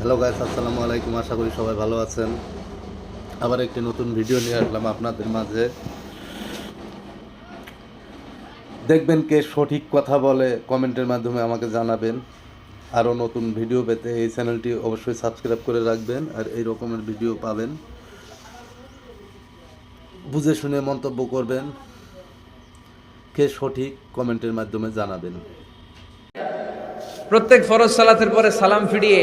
Hello guys আসসালামু আলাইকুম। আশা করি সবাই ভালো আছেন। আবার একটি নতুন ভিডিও নিয়ে আসলাম আপনাদের মাঝে। দেখবেন কে সঠিক কথা বলে কমেন্টের মাধ্যমে আমাকে জানাবেন। আরও নতুন ভিডিও পেতে এই চ্যানেলটি অবশ্যই সাবস্ক্রাইব করে রাখবেন আর এই রকমের ভিডিও পাবেন। বুঝে শুনে মন্তব্য করবেন। কে সঠিক কমেন্টের মাধ্যমে জানাবেন। প্রত্যেক ফরজ সালাতের পরে সালাম ফিরিয়ে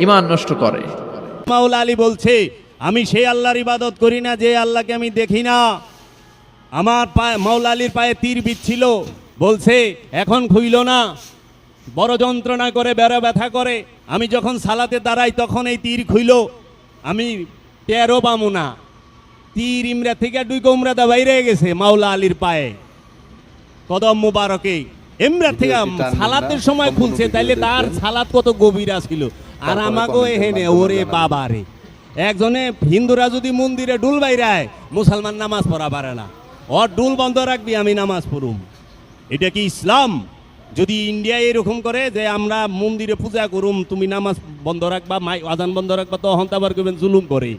ইমান নষ্ট করে। মাওলা আলী বলছে আমি সেই আল্লাহর ইবাদত করি না যে আল্লাহকে আমি দেখি না। আমার পায়ে মাওলা আলীর পায়ে তীর বিচ্ছিল। বলছে এখন খুইল না। বড় যন্ত্রণা করে বেড়া ব্যথা করে। আমি যখন সালাতে দাঁড়াই তখন এই তীর খুইল। আমি তেরো পামু না। তীর ইমরা থেকে দুই কোমরাদা বাইরে গেছে মাওলা আলীর পায়ে। কদম মুবারকে। ইমরা থেকে সালাতের সময় খুলছে তাইলে তার। সালাত কত গভীরা ছিল আর আমাকে এহেনে ওরে। বাবা রে একজনে হিন্দুরা যদি মন্দিরে ডুল বাইরায় মুসলমান নামাজ পড়া পারে না। ওর ডুল বন্ধ রাখবি আমি নামাজ পড়ুম। এটা কি ইসলাম? যদি ইন্ডিয়া এরকম করে যে আমরা মন্দিরে পূজা করুম তুমি নামাজ বন্ধ রাখবা মাই আজান বন্ধ রাখবা তখন তো আবার করবেন জুলুম করে।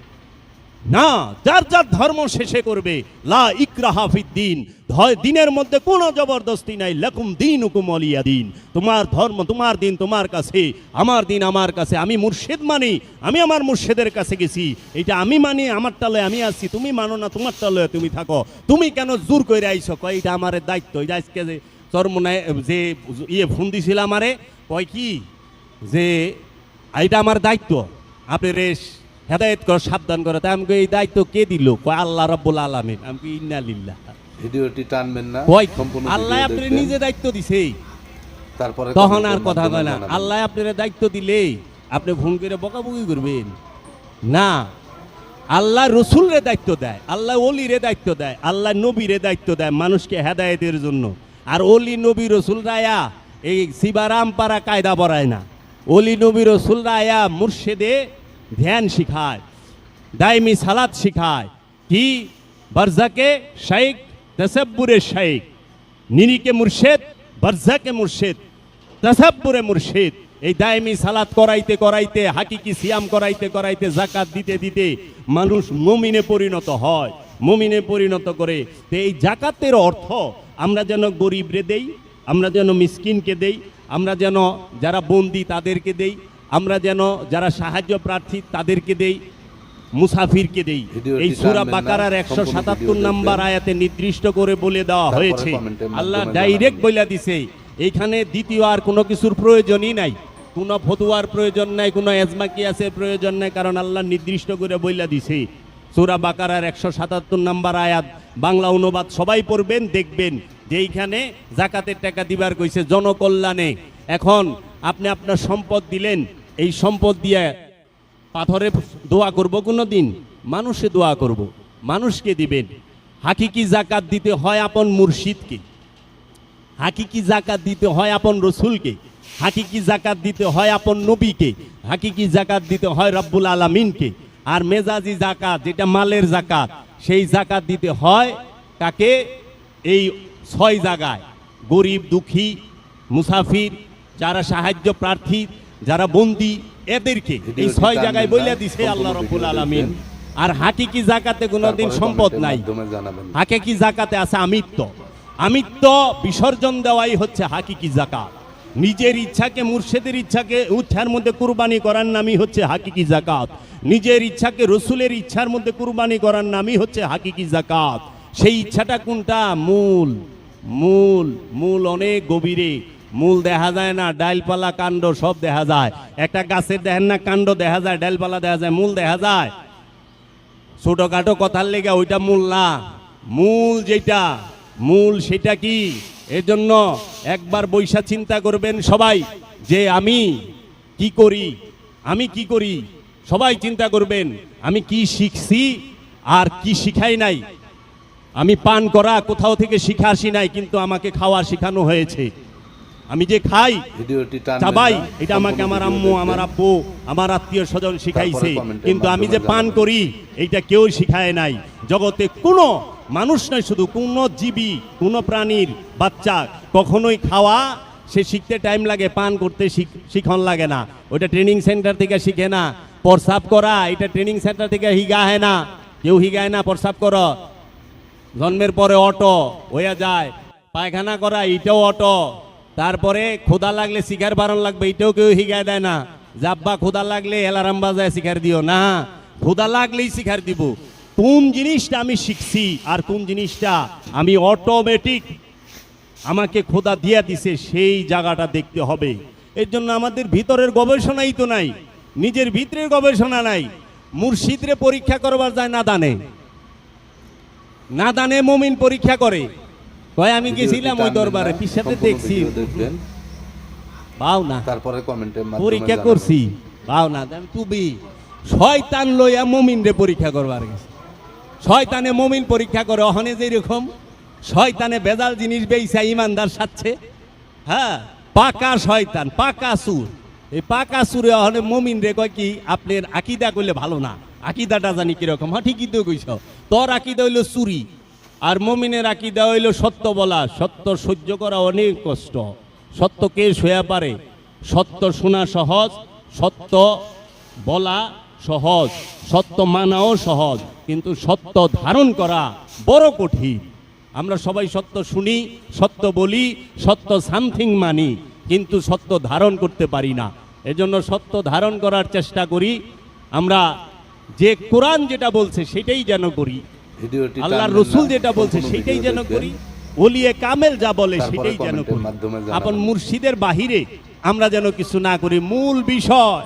না, যার যার ধর্ম শেষে করবে। লা ইকরাহা ফিদ্দিন ধ- দিনের মধ্যে কোনো জবরদস্তি নাই। লাকুম দিন হুকুম অলিয়া দিন। তোমার ধর্ম, তোমার দিন তোমার কাছে। আমার দিন আমার কাছে। আমি মুর্শিদ মানি। আমি আমার মুর্শিদের কাছে গেছি। এটা আমি মানি, আমার টালে আমি আছি। তুমি মানো না, তোমার টালে তুমি থাকো। তুমি কেন জোর করে আইছো? কয়, এটা আমার দায়িত্ব। এটা আজকে যে চরমনায় যে ইয়ে ফোন দিছিল আমারে, কয় কি? যে, এটা আমার দায়িত্ব। আপনি রেশ হেদায়ত কর সাবধান করে। তাই আমাকে এই দায়িত্ব কে দিল? কয় আল্লাহ রব্বুল আলামিন। আমি ইন্না লিল্লাহ। ভিডিওটি টানবেন না সম্পূর্ণ আল্লাহ আপনি নিজে দায়িত্ব দিছে। তারপরে তখন আর কথা কয় না। আল্লাহ আপনার দায়িত্ব দিলে আপনি ফোন করে বকাবকি করবেন। না। আল্লাহ রসুলরে দায়িত্ব দেয় আল্লাহ অলিরে দায়িত্ব দেয় আল্লাহ নবীরে দায়িত্ব দেয় মানুষকে হেদায়েতের জন্য। আর অলি নবী রসুল রায়া এই শিবারাম পাড়া কায়দা বরায় না। অলি নবী রসুল রায়া মুর্শেদে ধ্যান শিখায় দাইমি সালাত শিখায়। কি? বারজাকে শাইক তসব্বুরে শাইক নিরিকে মুর্শেদ, বারজাকে মুর্শেদ। তাসাব্বুরে মুর্শিদ। এই দায়মি সালাত করাইতে করাইতে, হাকিকি সিয়াম করাইতে করাইতে জাকাত দিতে দিতে মানুষ মমিনে পরিণত হয়। মমিনে পরিণত করে। তো এই জাকাতের অর্থ, আমরা যেন গরিবরে দেই, আমরা যেন মিসকিনকে দেই, আমরা যেন যারা বন্দি তাদেরকে দেই আমরা যেন যারা সাহায্য প্রার্থী তাদেরকে দেই মুসাফিরকে দেই। এই সুরা বাকারার একশো সাতাত্তর নাম্বার আয়াতে নির্দিষ্ট করে বলে দেওয়া হয়েছে। আল্লাহ ডাইরেক্ট বইলা দিছে। এইখানে দ্বিতীয় আর কোনো কিছুর প্রয়োজনই নাই। কোনো ফতুয়ার প্রয়োজন নাই কোনো এজমাকিয়াসের প্রয়োজন নাই কারণ আল্লাহ নির্দিষ্ট করে বইলা দিছে। সুরা বাকারার একশো সাতাত্তর নাম্বার আয়াত বাংলা অনুবাদ সবাই পড়বেন দেখবেন যে এইখানে জাকাতের টাকা দিবার কইছে জনকল্যাণে। এখন আপনি আপনার সম্পদ দিলেন এই সম্পদ দিয়ে পাথরে দোয়া করব কোনো দিন মানুষে দোয়া করব। মানুষকে দিবেন। হাকিকি জাকাত দিতে হয় আপন মুর্শিদকে। হাকিকি জাকাত দিতে হয় আপন রসুলকে। হাকিকি জাকাত দিতে হয় আপন নবীকে। হাকিকি জাকাত দিতে হয় রব্বুল আলমিনকে। আর মেজাজি জাকাত, যেটা মালের জাকাত, সেই জাকাত দিতে হয় তাকে এই ছয় জায়গায়। গরিব, দুঃখী, মুসাফির, যারা সাহায্য প্রার্থী যারা বন্দি এদেরকে এই ছয় জায়গায় বইলা দিছে আল্লাহ রব্বুল আলমিন। আর হাকিকি জাকাতে কোনোদিন সম্পদ নাই? জানাবেন। হাকিকি জাকাতে আছে? আমিত্ব। আমিত্ব বিসর্জন দেওয়াই হচ্ছে হাকিকি জাকাত। নিজের ইচ্ছাকে মুর্শেদের ইচ্ছাকে উচ্ছার মধ্যে কুরবানি করার নামই হচ্ছে হাকিকি জাকাত। নিজের ইচ্ছাকে রসুলের ইচ্ছার মধ্যে কুরবানি করার নামই হচ্ছে হাকিকি জাকাত। সেই ইচ্ছাটা কোনটা? মূল। মূল। মূল অনেক গভীরে। মূল দেখা যায় না, ডালপালা, কাণ্ড, সব দেখা যায়। একটা গাছের দেখেন না, কাণ্ড দেখা যায়, ডালপালা দেখা যায়, মূল দেখা যায়। ছোটখাটো কথার লেগে ওইটা মূল না। মূল যেটা, মূল সেটা কি? এর জন্য একবার বৈশা চিন্তা করবেন সবাই, যে আমি কি করি? আমি কি করি? সবাই চিন্তা করবেন, আমি কি শিখছি আর কি শিখাই নাই? আমি পান করা কোথাও থেকে শিখা আসি নাই, কিন্তু আমাকে খাওয়া শেখানো হয়েছে। আমি যে খাই চাবাই এটা আমাকে আমার আম্মু আমার আব্বু আমার আত্মীয় স্বজন শিখাইছে। কিন্তু আমি যে পান করি এইটা কেউ শিখায় নাই। জগতে কোনো মানুষ নয় শুধু কোনো জীবী কোনো প্রাণীর বাচ্চা কখনোই খাওয়া সে শিখতে টাইম লাগে পান করতে শিখ- শিখন লাগে না। ওইটা ট্রেনিং সেন্টার থেকে শিখে না। প্রসাব করা এটা ট্রেনিং সেন্টার থেকে হিগায় না। কেউ হিগায় না প্রসাব কর। জন্মের পরে অটো হইয়া যায়। পায়খানা করা এটাও অটো। তারপরে খোদা লাগলে শিকার বারণ লাগবে, এটাও কেউ হিগায় দেয় না। জাব্বা খোদা লাগলে অ্যালার্ম বাজায় শিকার দিও। না খোদা লাগলেই শিকার দিব। কোন জিনিসটা আমি শিখছি আর কোন জিনিসটা আমি অটোমেটিক আমাকে খোদা দিয়া দিছে, সেই জায়গাটা দেখতে হবে। এর জন্য আমাদের ভিতরের গবেষণাই তো নাই, নিজের ভিতরের গবেষণা নাই। মুর্শিদরে পরীক্ষা করবার যায় না দানে না দানে মমিন পরীক্ষা করে। কয় আমি গেছিলাম ওই দরবারে পিসাতে দেখছি। দেখবেন। পাও না। তারপরে কমেন্টের মাধ্যমে পরীক্ষা করছি। পাও না আমি তুবি। শয়তান লইয়া মমিন রে পরীক্ষা করবার গেছে। শয়তানে মমিন পরীক্ষা করে অহনে যেরকম। শয়তানে বেজাল জিনিস বেইসা ইমানদার সাচ্ছে হ্যাঁ পাকা শয়তান পাকা সুর এই পাকা সুরে অহনে মমিন রে কয় কি আপনার আকিদা করলে ভালো না। আকিদাটা জানি কীরকম। হ্যাঁ ঠিকই তো কইছ। তোর আকিদা হইল চুরি। আর মমিনের আকিদা হইল সত্য বলা। সত্য সহ্য করা অনেক কষ্ট। সত্য কে শোয়া পারে? সত্য শোনা সহজ, সত্য বলা সহজ, সত্য মানাও সহজ। কিন্তু সত্য ধারণ করা বড় কঠিন। আমরা সবাই সত্য শুনি, সত্য বলি, সত্য সামথিং মানি, কিন্তু সত্য ধারণ করতে পারি না। এজন্য সত্য ধারণ করার চেষ্টা করি। আমরা যে কোরআন যেটা বলছে সেটাই যেন করি। ভিডিওটি আল্লাহর রসুল যেটা বলছে সেটাই যেন করি। ওলিয়ে কামেল যা বলে সেটাই যেন করি। আপন মুর্শিদের বাহিরে আমরা যেন কিছু না করি মূল বিষয়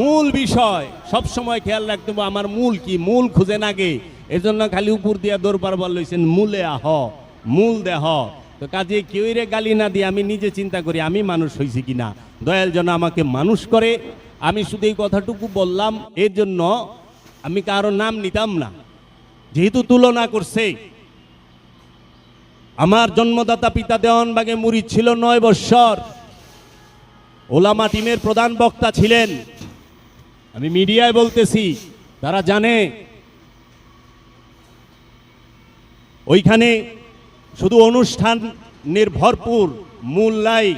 মূল বিষয়। সব সময় খেয়াল রাখতে হবে আমার মূল কি? মূল খুঁজে নাগে এজন্য খালি উপর দিয়া দৌড় বল লইছেন মূলে আহ মূল দেহ। তো কাজে কেউ রে গালি না দিয়ে আমি নিজে চিন্তা করি আমি মানুষ হয়েছি কিনা? দয়াল যেন আমাকে মানুষ করে। আমি শুধু এই কথাটুকু বললাম এর জন্য আমি কারও নাম নিতাম না। যেহেতু তুলনা করছে আমার জন্মদাতা পিতা দেওয়ানবাগে মুড়ি ছিল নয় বৎসর। ওলামা টিমের প্রধান বক্তা ছিলেন। আমি মিডিয়ায় বলতেছি, তারা জানে। ওইখানে শুধু অনুষ্ঠানের ভরপুর মূল নাই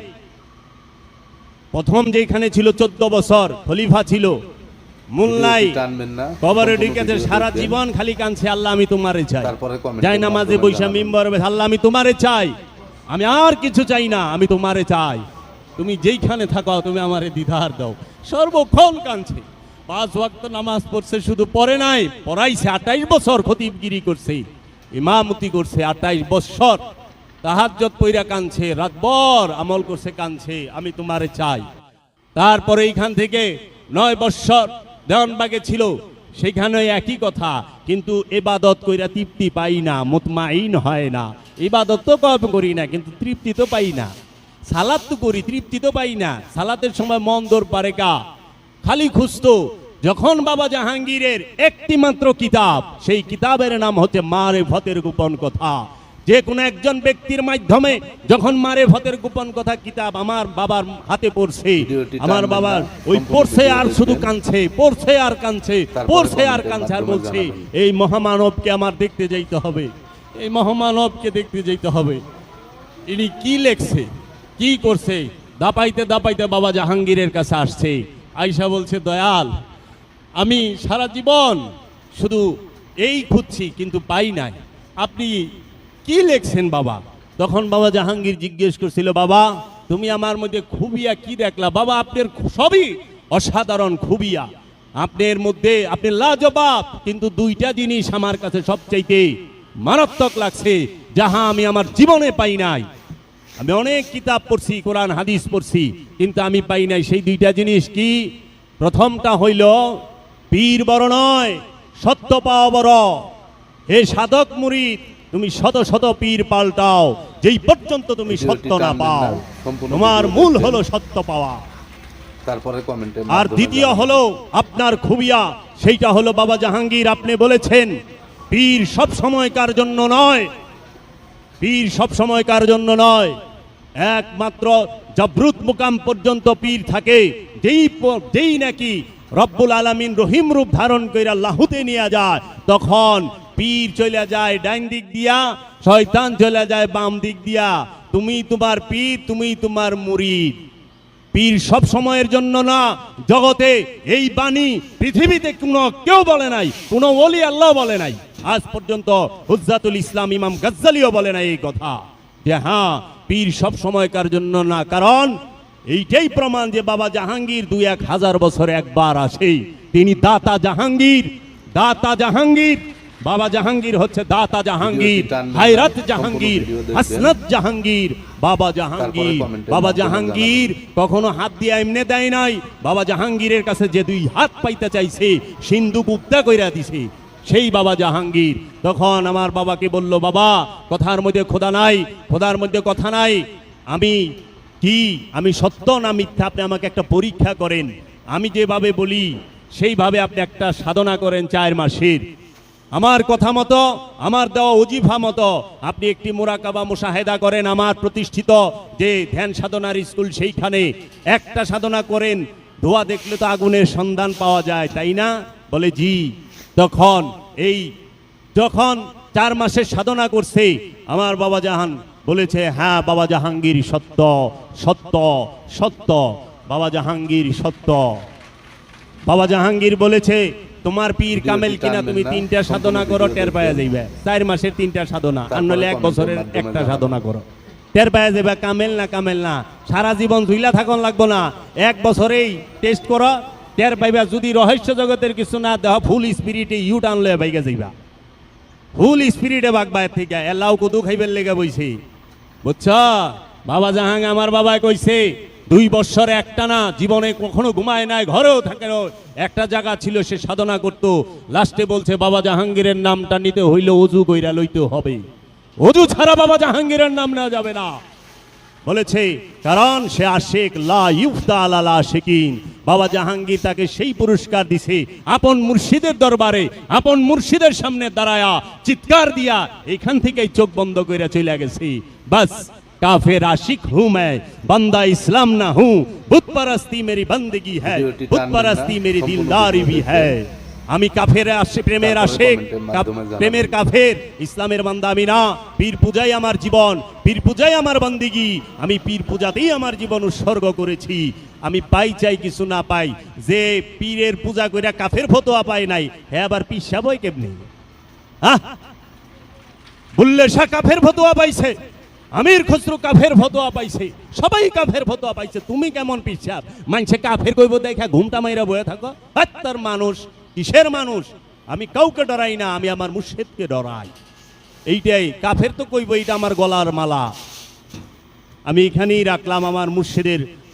প্রথম যেখানে ছিল চোদ্দ বছর, খলিফা ছিল। মূল নাই ভিডিওটি টানবেন না, কবরে ঢুকেছে সারা জীবন খালি কাঁদছে আল্লাহ আমি তোমারে চাই। যাই নামাজে বৈশা। মিম্বর আল্লাহ আমি তোমারে চাই। আমি আর কিছু চাই না আমি তোমারে চাই। তুমি যেইখানে থাকো তুমি আমারে দিধার দাও। সর্বক্ষণ কাঁদছে। পাঁচ ওয়াক্ত নামাজ পড়ছে শুধু পড়ে নাই পড়াইছে আঠাইশ বছর খতিবগিরি করছে ইমামতি করছে আঠাইশ বছর। তাহাজ্জত পইরা কাঁদছে রাতভর আমল করছে কাঁদছে আমি তোমারে চাই। তারপরে এইখান থেকে নয় বৎসর দেওয়ানবাগে ছিল, সেখানে একই কথা, কিন্তু এবাদত কইরা তৃপ্তি পাই না, মুতমাইন হয় না। এবাদত তো কম করি না, কিন্তু তৃপ্তি তো পাই না। সালাদ তো করি, তৃপ্তি তো পাই না। সালাতের সময় মন দৌড় পারে কা? খালি খুঁজতো, যখন বাবা জাহাঙ্গীরের একটি মাত্র কিতাব, সেই কিতাবের নাম হচ্ছে মারে ভতের গোপন কথা। যে কোনো একজন ব্যক্তির মাধ্যমে যখন মারে ভতের গোপন কথা কিতাব আমার বাবার হাতে পড়ছে আমার বাবার ওই পড়ছে আর শুধু কাঁদছে পড়ছে আর কাঁদছে পড়ছে আর কাঁদছে আর বলছে এই মহামানবকে আমার দেখতে যাইতে হবে এই মহামানবকে দেখতে যাইতে হবে। ইনি কি লেখছে কি করছে? দাপাইতে দাপাইতে বাবা জাহাঙ্গীরের কাছে আসছে। আয়সা বলছে দয়াল আমি সারা জীবন শুধু এই খুঁজছি কিন্তু পাই নাই। আপনি কি লেখছেন বাবা? তখন বাবা জাহাঙ্গীর জিজ্ঞেস করছিল, বাবা, তুমি আমার মধ্যে খুবিয়া কি দেখলা? বাবা, আপনার সবই অসাধারণ খুবিয়া। আপনার মধ্যে, আপনি লাজবাব, কিন্তু দুইটা জিনিস আমার কাছে সবচাইতে মারাত্মক লাগছে, যাহা আমি আমার জীবনে পাই নাই। আমি অনেক কিতাব পড়ছি, কোরআন, হাদিস পড়ছি, কিন্তু আমি পাই নাই। সেই দুইটা জিনিস কি? প্রথমটা হইল, পীর বড় নয়, সত্য পাওয়া বড়। হে সাধক মুরিদ তুমি শত শত পীর পাল্টাও যেই পর্যন্ত তুমি সত্য না পাও। তোমার মূল। হলো সত্য পাওয়া। তারপরে কমেন্টে আর দ্বিতীয় হলো আপনার খুবিয়া সেইটা হলো বাবা জাহাঙ্গীর আপনি বলেছেন পীর সব সময়কার জন্য নয়। পীর সব সময়কার জন্য নয়। একমাত্র জবরুত মুকাম পর্যন্ত পীর থাকে যেই যেই নাকি রব্বুল আলামিন রহিম রূপ ধারণ করে লাহুতে নিয়ে যায় তখন পীর চলে যায় ডাইন দিক দিয়া, শয়তান চলে যায় বাম দিক দিয়া। তুমি তোমার পীর, তুমি তোমার মুরিদ। পীর সব সময়ের জন্য না, জগতে এই বাণী পৃথিবীতে কোনো কেউ বলে নাই, কোনো ওলি আল্লাহ বলে নাই। আজ পর্যন্ত হুজ্জাতুল ইসলাম ইমাম গজ্জালিও বলে নাই এই কথা যে হ্যাঁ পীর সব সময়কার জন্য না, কারণ এইটাই প্রমাণ যে বাবা জাহাঙ্গীর দুই এক হাজার বছরে একবার আসে। তিনি দাতা জাহাঙ্গীর দাতা জাহাঙ্গীর বাবা জাহাঙ্গীর হচ্ছে দাতা জাহাঙ্গীর হায়রাত জাহাঙ্গীর। হাসনাত জাহাঙ্গীর বাবা জাহাঙ্গীর বাবা জাহাঙ্গীর কখনো হাত দিয়ে এমনে দেয় নাই বাবা জাহাঙ্গীরের কাছে যে দুই হাত পাইতে চাইছে সিন্ধু গুপ্তা কইরা দিছে সেই বাবা জাহাঙ্গীর। তখন আমার বাবাকে বলল বাবা কথার মধ্যে খোদা নাই খোদার মধ্যে কথা নাই। আমি কি? আমি সত্য না মিথ্যা? আপনি আমাকে একটা পরীক্ষা করেন। আমি যেভাবে বলি সেইভাবে আপনি একটা সাধনা করেন চার মাসের। আমার কথা মতো, আমার দেওয়া অজিফা মতো, আপনি একটি মোরাকাবা মুশাহেদা করেন আমার প্রতিষ্ঠিত যে ধ্যান সাধনার স্কুল সেইখানে। একটা সাধনা করেন ধোয়া দেখলে তো আগুনের সন্ধান পাওয়া যায়, তাই না? বলে, জি। তখন এই, যখন চার মাসের সাধনা করছে, আমার বাবা জাহান বলেছে হ্যাঁ বাবা জাহাঙ্গীর সত্য সত্য সত্য, বাবা জাহাঙ্গীর সত্য। বাবা জাহাঙ্গীর বলেছে তোমার পীর কামেল কিনা তুমি তিনটা সাধনা করো টের পায়া। যাইবে। চার মাসের তিনটা সাধনা আর নলে এক বছরের একটা সাধনা করো। টের পায়া যাবে কামেল না কামেল না সারা জীবন ধুইলা থাকুন লাগবো না। এক বছরেই টেস্ট করো টের পাইবা যদি রহস্য জগতের কিছু না দেহ ফুল স্পিরিটে ইউ টানলে বাইকে যাইবা। ফুল স্পিরিটে বাগবা থেকে এলাও কদু খাইবার লেগে বইছে। বুঝছ? বাবা জাহাং আমার বাবা কইছে দুই বছর একটা না, জীবনে কখনো ঘুমায় নাই, ঘরেও থাকে একটা জায়গা ছিল, সে সাধনা করত। লাস্টে বলছে, বাবা জাহাঙ্গীরের নামটা নিতে হইলে অজু কইরা লইতে হবে। অজু ছাড়া বাবা জাহাঙ্গীরের নাম নেওয়া যাবে না। বলেছে, কারণ সে আশেক, লা ইউফতা আলা আশিকিন। বাবা জাহাঙ্গীর তাকে সেই পুরস্কার দিছে, আপন মুর্শিদের দরবারে, আপন মুর্শিদের সামনে দাঁড়ায়া, চিৎকার দিয়া এখান থেকেই চোখ বন্ধ করে চলে গেছে। বাস কাফের আশিক হুঁ मैं बंदा इस्लाम ना हूँ बुत परस्ती मेरी बंदगी है ভিডিওটি बुत টানবেন না, परस्ती मेरी সম্পূর্ণ दिलदारी भी ভিডিও है আমি কাফের আশে প্রেমের তারপরে আশেক কমেন্টের কাপ- মাধ্যমে জানাবেন। প্রেমের কাফের ইসলামের বান্দা আমি না পীর পূজাই আমার জীবন পীর পূজাই আমার বন্দিগি আমি পীর পূজাতেই আমার জীবন উৎসর্গ করেছি আমি পাই চাই কিছু না পাই যে পীরের পূজা কইরা কাফের ফতোয়া পাই নাই হ্যাঁ আবার পিসা বই কেমনি আহ বুল্লে শাহ কাফের ফতোয়া পাইছে আমির খসরু কাফের ফতোয়া পাইছে। সবাই কাফের ফতোয়া পাইছে। তুমি কেমন পিসাব? মানছে কাফের কইব, দেখা, ঘুমটা মাইরা বয়ে থাকো। তার মানুষ, কিসের মানুষ? আমি কাউকে ডরাই না, আমি আমার মুর্শিদকে ডরাই। এইটাই, কাফের তো কইব, এইটা আমার গলার মালা। আমি এখানেই রাখলাম আমার মুর্শিদের